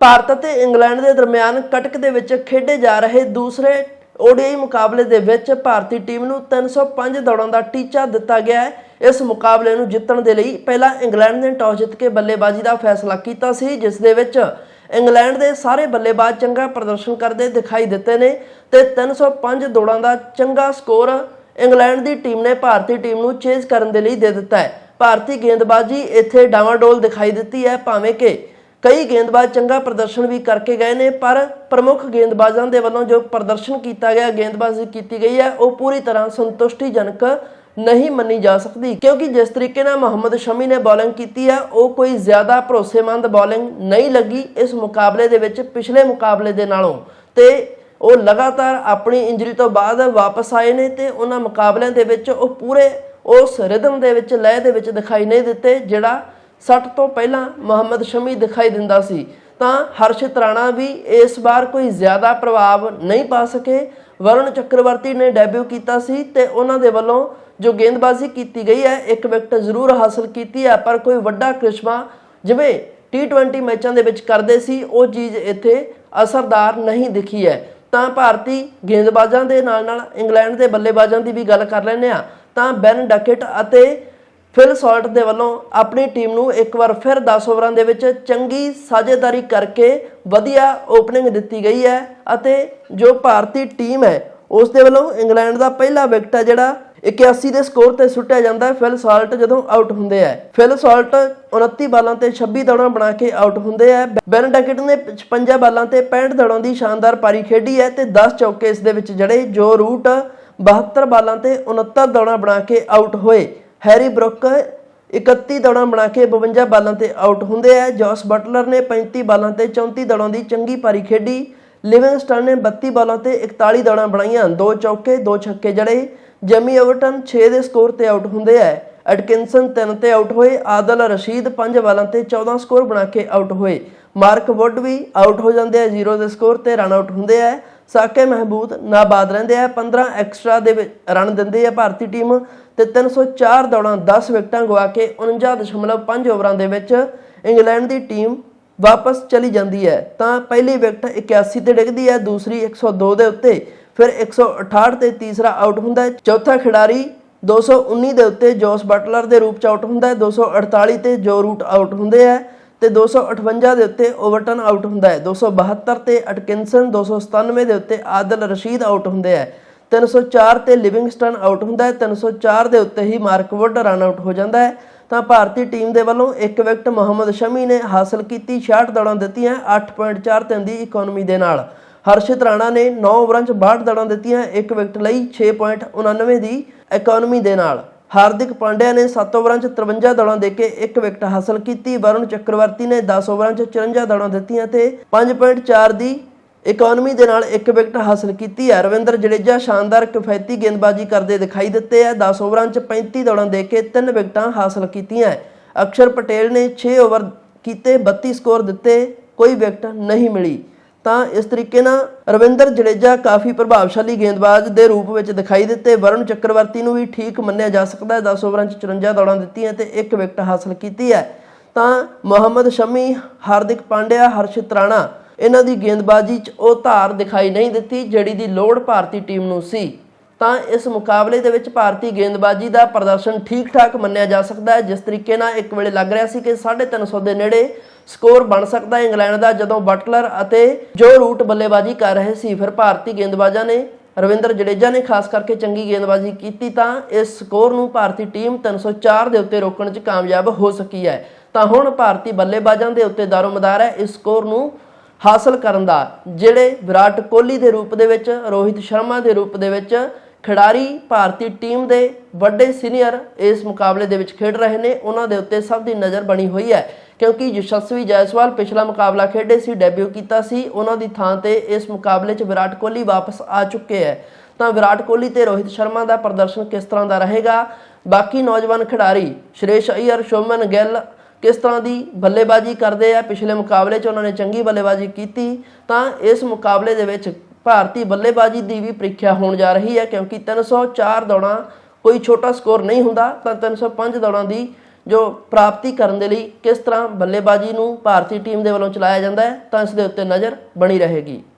ਭਾਰਤ ਅਤੇ ਇੰਗਲੈਂਡ ਦੇ ਦਰਮਿਆਨ ਕਟਕ ਦੇ ਵਿੱਚ ਖੇਡੇ ਜਾ ਰਹੇ ਦੂਸਰੇ ਓਡੀਆਈ ਮੁਕਾਬਲੇ ਦੇ ਵਿੱਚ ਭਾਰਤੀ ਟੀਮ ਨੂੰ 305 ਦੌੜਾਂ ਦਾ ਟੀਚਾ ਦਿੱਤਾ ਗਿਆ ਹੈ। ਇਸ ਮੁਕਾਬਲੇ ਨੂੰ ਜਿੱਤਣ ਦੇ ਲਈ ਪਹਿਲਾਂ ਇੰਗਲੈਂਡ ਨੇ ਟਾਸ ਜਿੱਤ ਕੇ ਬੱਲੇਬਾਜ਼ੀ ਦਾ ਫੈਸਲਾ ਕੀਤਾ ਸੀ, ਜਿਸ ਦੇ ਵਿੱਚ ਇੰਗਲੈਂਡ ਦੇ ਸਾਰੇ ਬੱਲੇਬਾਜ਼ ਚੰਗਾ ਪ੍ਰਦਰਸ਼ਨ ਕਰਦੇ ਦਿਖਾਈ ਦਿੱਤੇ ਨੇ ਤੇ 305 ਦੌੜਾਂ ਦਾ ਚੰਗਾ ਸਕੋਰ ਇੰਗਲੈਂਡ ਦੀ ਟੀਮ ਨੇ ਭਾਰਤੀ ਟੀਮ ਨੂੰ ਚੇਜ਼ ਕਰਨ ਦੇ ਲਈ ਦੇ ਦਿੱਤਾ ਹੈ। ਭਾਰਤੀ ਗੇਂਦਬਾਜ਼ੀ ਇੱਥੇ ਡਾਵਾਂਡੋਲ ਦਿਖਾਈ ਦਿੱਤੀ ਹੈ, ਭਾਵੇਂ ਕਿ ਕਈ ਗੇਂਦਬਾਜ਼ ਚੰਗਾ ਪ੍ਰਦਰਸ਼ਨ ਵੀ ਕਰਕੇ ਗਏ ਨੇ, ਪਰ ਪ੍ਰਮੁੱਖ ਗੇਂਦਬਾਜ਼ਾਂ ਦੇ ਵੱਲੋਂ ਜੋ ਪ੍ਰਦਰਸ਼ਨ ਕੀਤਾ ਗਿਆ, ਗੇਂਦਬਾਜ਼ੀ ਕੀਤੀ ਗਈ ਹੈ, ਉਹ ਪੂਰੀ ਤਰ੍ਹਾਂ ਸੰਤੁਸ਼ਟੀਜਨਕ ਨਹੀਂ ਮੰਨੀ ਜਾ ਸਕਦੀ, ਕਿਉਂਕਿ ਜਿਸ ਤਰੀਕੇ ਨਾਲ ਮੁਹੰਮਦ ਸ਼ਮੀ ਨੇ ਬੋਲਿੰਗ ਕੀਤੀ ਹੈ, ਉਹ ਕੋਈ ਜ਼ਿਆਦਾ ਭਰੋਸੇਮੰਦ ਬੋਲਿੰਗ ਨਹੀਂ ਲੱਗੀ ਇਸ ਮੁਕਾਬਲੇ ਦੇ ਵਿੱਚ ਪਿਛਲੇ ਮੁਕਾਬਲੇ ਦੇ ਨਾਲੋਂ। ਤੇ ਉਹ ਲਗਾਤਾਰ ਆਪਣੀ ਇੰਜਰੀ ਤੋਂ ਬਾਅਦ ਵਾਪਸ ਆਏ ਨੇ ਤੇ ਉਹਨਾਂ ਮੁਕਾਬਲਿਆਂ ਦੇ ਵਿੱਚ ਉਹ ਪੂਰੇ ਉਸ ਰਿਦਮ ਦੇ ਵਿੱਚ, ਲਹਿ ਦੇ ਵਿੱਚ ਦਿਖਾਈ ਨਹੀਂ ਦਿੱਤੇ, ਜਿਹੜਾ ਸੱਟ ਤੋਂ ਪਹਿਲਾਂ ਮੁਹੰਮਦ ਸ਼ਮੀ ਦਿਖਾਈ ਦਿੰਦਾ ਸੀ, ਤਾਂ ਹਰਸ਼ਿਤ ਰਾਣਾ ਵੀ ਇਸ ਵਾਰ ਕੋਈ ਜ਼ਿਆਦਾ ਪ੍ਰਭਾਵ ਨਹੀਂ ਪਾ ਸਕੇ। ਵਰੁਣ ਚੱਕਰਵਰਤੀ ਨੇ ਡੈਬਿਊ ਕੀਤਾ ਸੀ ਤੇ ਉਹਨਾਂ ਦੇ ਵੱਲੋਂ ਜੋ ਗੇਂਦਬਾਜ਼ੀ ਕੀਤੀ ਗਈ ਹੈ, ਇੱਕ ਵਿਕਟ ਜ਼ਰੂਰ ਹਾਸਲ ਕੀਤੀ ਹੈ, ਪਰ ਕੋਈ ਵੱਡਾ ਕ੍ਰਿਸ਼ਮਾ ਜਿਵੇਂ T20 ਮੈਚਾਂ ਦੇ ਵਿੱਚ ਕਰਦੇ ਸੀ, ਉਹ ਚੀਜ਼ ਇੱਥੇ ਅਸਰਦਾਰ ਨਹੀਂ ਦਿਖੀ ਹੈ। ਤਾਂ ਭਾਰਤੀ ਗੇਂਦਬਾਜ਼ਾਂ ਦੇ ਨਾਲ ਨਾਲ ਇੰਗਲੈਂਡ ਦੇ ਬੱਲੇਬਾਜ਼ਾਂ ਦੀ ਵੀ ਗੱਲ ਕਰ ਲੈਂਦੇ ਆ ਤਾਂ ਬੈਨ ਡਕਟ ਅਤੇ ਫਿਲ ਸਾਲਟ ਦੇ ਵੱਲੋਂ ਆਪਣੀ ਟੀਮ ਨੂੰ ਇੱਕ ਵਾਰ ਫਿਰ 10 ਓਵਰਾਂ ਦੇ ਵਿੱਚ ਚੰਗੀ ਸਾਝੇਦਾਰੀ ਕਰਕੇ ਵਧੀਆ ਓਪਨਿੰਗ ਦਿੱਤੀ ਗਈ ਹੈ ਅਤੇ ਜੋ ਭਾਰਤੀ ਟੀਮ ਹੈ, ਉਸ ਦੇ ਵੱਲੋਂ ਇੰਗਲੈਂਡ ਦਾ ਪਹਿਲਾ ਵਿਕਟ ਹੈ ਜਿਹੜਾ 81 ਦੇ ਸਕੋਰ ਤੇ ਸੁੱਟਿਆ ਜਾਂਦਾ ਹੈ। ਫਿਲ ਸਾਲਟ ਜਦੋਂ ਆਊਟ ਹੁੰਦੇ ਹੈ ਫਿਲ ਸਾਲਟ 29 ਬਾਲਾਂ ਤੇ 26 ਦੌੜਾਂ ਬਣਾ ਕੇ ਆਊਟ ਹੁੰਦੇ ਹੈ। ਬੈਨ ਡਕਟ ਨੇ 56 ਬਾਲਾਂ ਤੇ 65 ਦੌੜਾਂ ਦੀ ਸ਼ਾਨਦਾਰ ਪਾਰੀ ਖੇਡੀ ਹੈ ਤੇ 10 ਚੌਕੇ ਇਸ ਦੇ ਵਿੱਚ ਜੜੇ, ਜੋ ਰੂਟ 72 ਬਾਲਾਂ ਤੇ 69 ਦੌੜਾਂ ਬਣਾ ਕੇ ਆਊਟ ਹੋਏ। ਹੈਰੀ ਬਰੁੱਕ 31 ਦੌੜਾਂ ਬਣਾ ਕੇ 52 ਬਾਲਾਂ ਤੇ ਆਊਟ ਹੁੰਦੇ ਆ। ਜੋਸ ਬਟਲਰ ਨੇ 35 ਬਾਲਾਂ ਤੇ 34 ਦੌੜਾਂ ਦੀ ਚੰਗੀ ਪਾਰੀ ਖੇਡੀ। ਲਿਵਿੰਗਸਟਨ ਨੇ 32 ਬਾਲਾਂ ਤੇ 41 ਦੌੜਾਂ ਬਣਾਈਆਂ। ਦੋ ਚੌਕੇ, ਦੋ ਛੱਕੇ ਜੜੇ। ਜੈਮੀ ਓਵਰਟਨ 6 ਦੇ ਸਕੋਰ ਤੇ ਆਊਟ ਹੁੰਦੇ ਆ। ਐਟਕਿੰਸਨ 3 ਤੇ ਆਊਟ ਹੋਏ। ਆਦਲ ਰਸ਼ੀਦ 5 ਬਾਲਾਂ ਤੇ 14 ਸਕੋਰ ਬਣਾ ਕੇ ਆਊਟ ਹੋਏ। ਮਾਰਕ ਵੁੱਡ ਵੀ ਆਊਟ ਹੋ ਜਾਂਦੇ ਆ। 0 ਦੇ ਸਕੋਰ ਤੇ ਰਨ ਆਊਟ ਹੁੰਦੇ ਆ। ਸਾਕੇ ਮਹਿਬੂਦ ਨਾਬਾਦ ਰਹਿੰਦੇ ਆ। 15 ਐਕਸਟਰਾ ਦੇ ਰਨ ਦਿੰਦੇ ਆ ਭਾਰਤੀ ਟੀਮ ਤੇ 304 ਦੌੜਾਂ 10 ਵਿਕਟਾਂ ਗਵਾ ਕੇ 49.5 ਓਵਰਾਂ ਦੇ ਵਿੱਚ ਇੰਗਲੈਂਡ ਦੀ ਟੀਮ ਵਾਪਸ ਚਲੀ ਜਾਂਦੀ ਹੈ। ਤਾਂ ਪਹਿਲੀ ਵਿਕਟ 81 ਤੇ ਡਿੱਗਦੀ ਹੈ, ਦੂਸਰੀ 102 ਦੇ ਉੱਤੇ, ਫਿਰ 168 ਤੇ ਤੀਸਰਾ ਆਊਟ ਹੁੰਦਾ ਹੈ। ਚੌਥਾ ਖਿਡਾਰੀ 219 ਦੇ ਉੱਤੇ ਜੋਸ ਬਟਲਰ ਦੇ ਰੂਪ ਚ ਆਊਟ ਹੁੰਦਾ ਹੈ 248 ਤੇ ਜੋ ਰੂਟ ਆਊਟ ਹੁੰਦੇ ਆ ਤੇ 258 ਦੇ ਉੱਤੇ ਓਵਰਟਨ ਆਊਟ ਹੁੰਦਾ ਹੈ। 272 ਤੇ ਅਟਕਿੰਸਨ 297 ਦੇ ਉੱਤੇ ਆਦਲ ਰਸ਼ੀਦ ਆਊਟ ਹੁੰਦੇ ਆ 304 ਤੇ ਲਿਵਿੰਗਸਟਨ ਆਊਟ ਹੁੰਦਾ ਹੈ। 304 ਦੇ ਉੱਤੇ ਹੀ ਮਾਰਕਵੁੱਡ ਰਨ ਆਊਟ ਹੋ ਜਾਂਦਾ ਹੈ। ਤਾਂ ਭਾਰਤੀ ਟੀਮ ਦੇ ਵੱਲੋਂ ਇੱਕ ਵਿਕਟ ਮੁਹੰਮਦ ਸ਼ਮੀ ਨੇ ਹਾਸਲ ਕੀਤੀ 66 ਦੌੜਾਂ ਦਿੱਤੀਆਂ 8.43 ਦੀ ਇਕਨੋਮੀ ਦੇ ਨਾਲ। ਹਰਸ਼ਿਤ ਰਾਣਾ ਨੇ 9 ਓਵਰਾਂ 'ਚ 62 ਦੌੜਾਂ ਦਿੱਤੀਆਂ, ਇੱਕ ਵਿਕਟ ਲਈ 6.99 ਦੀ ਇਕਨੋਮੀ ਦੇ ਨਾਲ। ਹਾਰਦਿਕ ਪਾਂਡਿਆ ਨੇ 7 ਓਵਰਾਂ 'ਚ 53 ਦੌੜਾਂ ਦੇ ਕੇ ਇੱਕ ਵਿਕਟ ਹਾਸਲ ਕੀਤੀ। ਵਰੁਣ ਚੱਕਰਵਰਤੀ ਨੇ 10 ਓਵਰਾਂ 'ਚ 54 ਦੌੜਾਂ ਦਿੱਤੀਆਂ ਤੇ 5.4 ਦੀ ਇਕਨੋਮੀ ਦੇ ਨਾਲ ਇੱਕ ਵਿਕਟ ਹਾਸਲ ਕੀਤੀ ਹੈ। ਰਵਿੰਦਰ ਜਡੇਜਾ ਸ਼ਾਨਦਾਰ ਕਿਫਾਇਤੀ ਗੇਂਦਬਾਜ਼ੀ ਕਰਦੇ ਦਿਖਾਈ ਦਿੱਤੇ ਆ 10 ਓਵਰਾਂ 'ਚ 35 ਦੌੜਾਂ ਦੇ ਕੇ 3 ਵਿਕਟਾਂ ਹਾਸਲ ਕੀਤੀਆਂ ਅਕਸ਼ਰ ਪਟੇਲ ਨੇ 6 ਓਵਰ ਕੀਤੇ 32 ਸਕੋਰ ਦਿੱਤੇ, ਕੋਈ ਵਿਕਟ ਨਹੀਂ ਮਿਲੀ। ਤਾਂ ਇਸ ਤਰੀਕੇ ਨਾਲ ਰਵਿੰਦਰ ਜਡੇਜਾ ਕਾਫੀ ਪ੍ਰਭਾਵਸ਼ਾਲੀ ਗੇਂਦਬਾਜ਼ ਦੇ ਰੂਪ ਵਿੱਚ ਦਿਖਾਈ ਦਿੱਤੇ। ਵਰੁਣ ਚੱਕਰਵਰਤੀ ਨੂੰ ਵੀ ਠੀਕ ਮੰਨਿਆ ਜਾ ਸਕਦਾ ਹੈ। 10 ਓਵਰਾਂ 'ਚ 54 ਦੌੜਾਂ ਦਿੱਤੀਆਂ ਤੇ ਇੱਕ ਵਿਕਟ ਹਾਸਲ ਕੀਤੀ ਹੈ। ਤਾਂ ਮੁਹੰਮਦ ਸ਼ਮੀ, ਹਾਰਦਿਕ ਪਾਂਡਿਆ, ਹਰਸ਼ਿਤ ਰਾਣਾ, ਇਹਨਾਂ ਦੀ ਗੇਂਦਬਾਜ਼ੀ 'ਚ ਉਹ ਧਾਰ ਦਿਖਾਈ ਨਹੀਂ ਦਿੱਤੀ, ਜਿਹੜੀ ਦੀ ਲੋੜ ਭਾਰਤੀ ਟੀਮ ਨੂੰ ਸੀ। ਤਾਂ ਇਸ ਮੁਕਾਬਲੇ ਦੇ ਵਿੱਚ ਭਾਰਤੀ ਗੇਂਦਬਾਜ਼ੀ ਦਾ ਪ੍ਰਦਰਸ਼ਨ ਠੀਕ-ਠਾਕ ਮੰਨਿਆ ਜਾ ਸਕਦਾ ਹੈ। ਜਿਸ ਤਰੀਕੇ ਨਾਲ ਇੱਕ ਵੇਲੇ ਲੱਗ ਰਿਹਾ ਸੀ ਕਿ 350 ਦੇ ਨੇੜੇ ਸਕੋਰ ਬਣ ਸਕਦਾ ਹੈ। ਇੰਗਲੈਂਡ ਦਾ ਜਦੋਂ ਬਟਲਰ ਅਤੇ ਜੋ ਰੂਟ ਬੱਲੇਬਾਜ਼ੀ ਕਰ ਰਹੇ ਸੀ, ਫਿਰ ਭਾਰਤੀ ਗੇਂਦਬਾਜ਼ਾਂ ਨੇ ਰਵਿੰਦਰ ਜਡੇਜਾ ਨੇ ਖਾਸ ਕਰਕੇ ਚੰਗੀ ਗੇਂਦਬਾਜ਼ੀ ਕੀਤੀ ਤਾਂ ਇਸ ਸਕੋਰ ਨੂੰ ਭਾਰਤੀ ਟੀਮ 304 ਦੇ ਉੱਤੇ ਰੋਕਣ 'ਚ ਕਾਮਯਾਬ ਹੋ ਸਕੀ ਹੈ। ਤਾਂ ਹੁਣ ਭਾਰਤੀ ਬੱਲੇਬਾਜ਼ਾਂ ਦੇ ਉੱਤੇ ਦਾਰੋਮਦਾਰ ਹੈ। ਇਸ ਸਕੋਰ ਨੂੰ ਹਾਸਲ ਕਰਨ ਦਾ, ਜਿਹੜੇ ਵਿਰਾਟ ਕੋਹਲੀ ਦੇ ਰੂਪ ਦੇ ਵਿੱਚ, ਰੋਹਿਤ ਸ਼ਰਮਾ ਦੇ ਰੂਪ ਦੇ ਵਿੱਚ ਖਿਡਾਰੀ ਭਾਰਤੀ ਟੀਮ ਦੇ ਵੱਡੇ ਸੀਨੀਅਰ ਇਸ ਮੁਕਾਬਲੇ ਦੇ ਵਿੱਚ ਖੇਡ ਰਹੇ ਨੇ। ਉਹਨਾਂ ਦੇ ਉੱਤੇ ਸਭ ਦੀ ਨਜ਼ਰ ਬਣੀ ਹੋਈ ਹੈ ਕਿਉਂਕਿ ਯਸ਼ਸਵੀ ਜਾਇਸਵਾਲ ਪਿਛਲਾ ਮੁਕਾਬਲਾ ਖੇਡੇ ਸੀ, ਡੈਬਿਊ ਕੀਤਾ ਸੀ। ਉਹਨਾਂ ਦੀ ਥਾਂ ਤੇ ਇਸ ਮੁਕਾਬਲੇ 'ਚ ਵਿਰਾਟ ਕੋਹਲੀ ਵਾਪਸ ਆ ਚੁੱਕੇ ਹੈ। ਤਾਂ ਵਿਰਾਟ ਕੋਹਲੀ ਤੇ ਰੋਹਿਤ ਸ਼ਰਮਾ ਦਾ ਪ੍ਰਦਰਸ਼ਨ ਕਿਸ ਤਰ੍ਹਾਂ ਦਾ ਰਹੇਗਾ? ਬਾਕੀ ਨੌਜਵਾਨ ਖਿਡਾਰੀ ਸ਼੍ਰੇਸ਼ ਅਈਅਰ, ਸ਼ੋਮਨ ਗਿੱਲ ਕਿਸ ਤਰ੍ਹਾਂ ਦੀ ਬੱਲੇਬਾਜ਼ੀ ਕਰਦੇ ਆ? ਪਿਛਲੇ ਮੁਕਾਬਲੇ 'ਚ ਉਹਨਾਂ ਨੇ ਚੰਗੀ ਬੱਲੇਬਾਜ਼ੀ ਕੀਤੀ। ਤਾਂ ਇਸ ਮੁਕਾਬਲੇ ਦੇ ਵਿੱਚ ਭਾਰਤੀ ਬੱਲੇਬਾਜ਼ੀ ਦੀ ਵੀ ਪ੍ਰੀਖਿਆ ਹੋਣ ਜਾ ਰਹੀ ਹੈ ਕਿਉਂਕਿ 304 ਦੌੜਾਂ ਕੋਈ ਛੋਟਾ ਸਕੋਰ ਨਹੀਂ ਹੁੰਦਾ, ਤਾਂ 305 ਦੌੜਾਂ ਦੀ ਜੋ ਪ੍ਰਾਪਤੀ ਕਰਨ ਦੇ ਲਈ ਕਿਸ ਤਰ੍ਹਾਂ ਬੱਲੇਬਾਜ਼ੀ ਨੂੰ ਭਾਰਤੀ ਟੀਮ ਦੇ ਵੱਲੋਂ ਚਲਾਇਆ ਜਾਂਦਾ ਹੈ, ਤਾਂ ਇਸ ਦੇ ਉੱਤੇ ਨਜ਼ਰ ਬਣੀ ਰਹੇਗੀ।